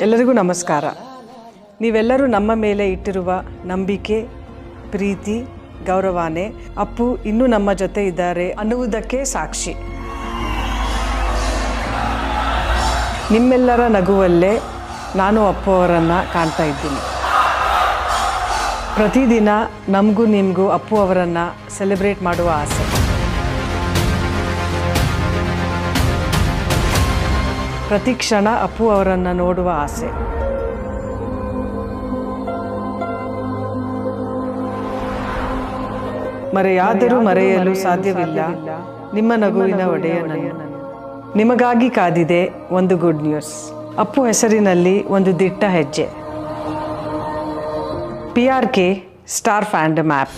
ಎಲ್ಲರಿಗೂ ನಮಸ್ಕಾರ. ನೀವೆಲ್ಲರೂ ನಮ್ಮ ಮೇಲೆ ಇಟ್ಟಿರುವ ನಂಬಿಕೆ, ಪ್ರೀತಿ, ಗೌರವಾನೆ. ಅಪ್ಪು ಇನ್ನೂ ನಮ್ಮ ಜೊತೆ ಇದ್ದಾರೆ ಅನ್ನುವುದಕ್ಕೆ ಸಾಕ್ಷಿ. ನಿಮ್ಮೆಲ್ಲರ ನಗುವಲ್ಲೇ ನಾನು ಅಪ್ಪು ಅವರನ್ನು ಕಾಣ್ತಾ ಇದ್ದೀನಿ. ಪ್ರತಿದಿನ ನಮಗೂ ನಿಮಗೂ ಅಪ್ಪು ಅವರನ್ನು ಸೆಲೆಬ್ರೇಟ್ ಮಾಡುವ ಆಸೆ. ಪ್ರತಿ ಕ್ಷಣ ಅಪ್ಪು ಅವರನ್ನು ನೋಡುವ ಆಸೆ. ಮರೆಯಾದರೂ ಮರೆಯಲು ಸಾಧ್ಯವಿಲ್ಲ. ನಿಮ್ಮ ನಗುವಿನ ಒಡೆಯನನ್ನು. ನಿಮಗಾಗಿ ಕಾದಿದೆ ಒಂದು ಗುಡ್ ನ್ಯೂಸ್ ಅಪ್ಪು ಹೆಸರಿನಲ್ಲಿ ಒಂದು ದಿಟ್ಟ ಹೆಜ್ಜೆ. P R K star fandom app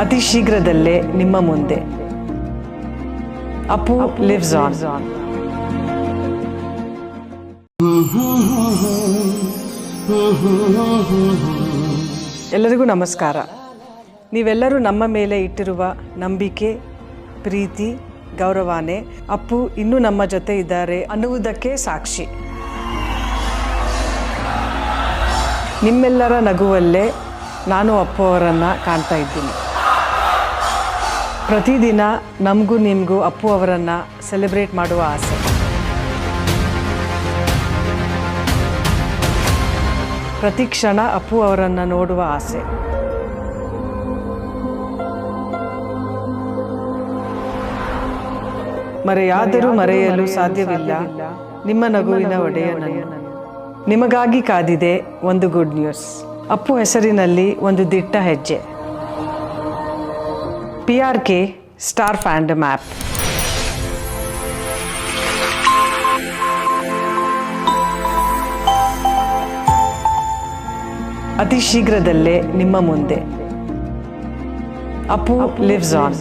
ಅತಿ ಶೀಘ್ರದಲ್ಲೇ ನಿಮ್ಮ ಮುಂದೆ. ಅಪ್ಪು ಲಿವ್ಸ್ ಆನ್ ಎಲ್ಲರಿಗೂ ನಮಸ್ಕಾರ. ನೀವೆಲ್ಲರೂ ನಮ್ಮ ಮೇಲೆ ಇಟ್ಟಿರುವ ನಂಬಿಕೆ ಪ್ರೀತಿ ಗೌರವಾನೆ. ಅಪ್ಪು ಇನ್ನೂ ನಮ್ಮ ಜೊತೆ ಇದ್ದಾರೆ ಅನ್ನುವುದಕ್ಕೆ ಸಾಕ್ಷಿ. ನಿಮ್ಮೆಲ್ಲರ ನಗುವಲ್ಲೇ ನಾನು ಅಪ್ಪು ಅವರನ್ನು ಕಾಣ್ತಾ ಇದ್ದೀನಿ. ಪ್ರತಿದಿನ ನಮಗೂ ನಿಮಗೂ ಅಪ್ಪು ಅವರನ್ನು ಸೆಲೆಬ್ರೇಟ್ ಮಾಡುವ ಆಸೆ. ಪ್ರತಿ ಕ್ಷಣ ಅಪ್ಪು ಅವರನ್ನು ನೋಡುವ ಆಸೆ. ಮರೆಯಾದರೂ ಮರೆಯಲು ಸಾಧ್ಯವಿಲ್ಲ. ನಿಮ್ಮ ನಗುವಿನ ಒಡೆಯನನ್ನು ನಿಮಗಾಗಿ ಕಾದಿದೆ ಒಂದು ಗುಡ್ ನ್ಯೂಸ್ ಅಪ್ಪು ಹೆಸರಿನಲ್ಲಿ ಒಂದು ದಿಟ್ಟ ಹೆಜ್ಜೆ. P R K star fandom app ಅತಿ ಶೀಘ್ರದಲ್ಲೇ ನಿಮ್ಮ ಮುಂದೆ. Appu lives on